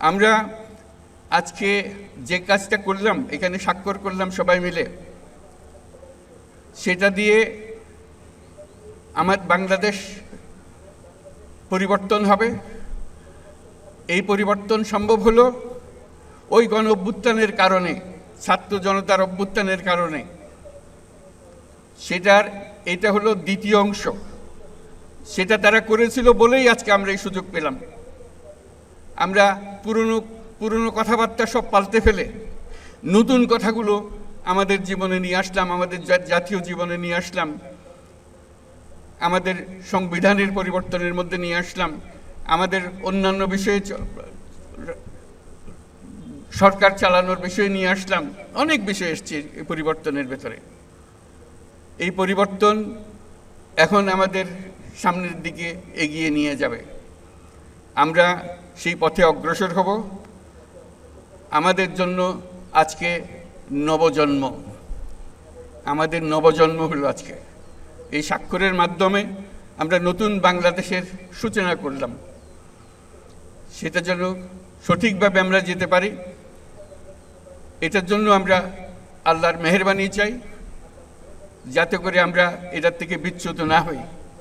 আমরা আজকে যে কাজটা করলাম, এখানে স্বাক্ষর করলাম সবাই মিলে, সেটা দিয়ে আমার বাংলাদেশ পরিবর্তন হবে। এই পরিবর্তন সম্ভব হলো ওই গণ অভ্যুত্থানের কারণে, ছাত্র জনতার অভ্যুত্থানের কারণে। সেটার, এটা হলো দ্বিতীয় অংশ। সেটা তারা করেছিল বলেই আজকে আমরা এই সুযোগ পেলাম। আমরা পুরনো পুরনো কথাবার্তা সব পাল্টে ফেলে নতুন কথাগুলো আমাদের জীবনে নিয়ে আসলাম, আমাদের জাতীয় জীবনে নিয়ে আসলাম, আমাদের সংবিধানের পরিবর্তনের মধ্যে নিয়ে আসলাম, আমাদের অন্যান্য বিষয়ে সরকার চালানোর বিষয়ে নিয়ে আসলাম, অনেক বিষয় এসছে এই পরিবর্তনের ভেতরে। এই পরিবর্তন এখন আমাদের সামনের দিকে এগিয়ে নিয়ে যাবে। আমরা সেই পথে অগ্রসর হব। আমাদের জন্য আজকে নবজন্ম। আমাদের নবজন্ম হলো আজকে। এই স্বাক্ষরের মাধ্যমে আমরা নতুন বাংলাদেশের সূচনা করলাম। সেটা যেন সঠিকভাবে আমরা যেতে পারি, এটার জন্য আমরা আল্লাহর মেহরবানি চাই, যাতে করে আমরা এটার থেকে বিচ্যুত না হই।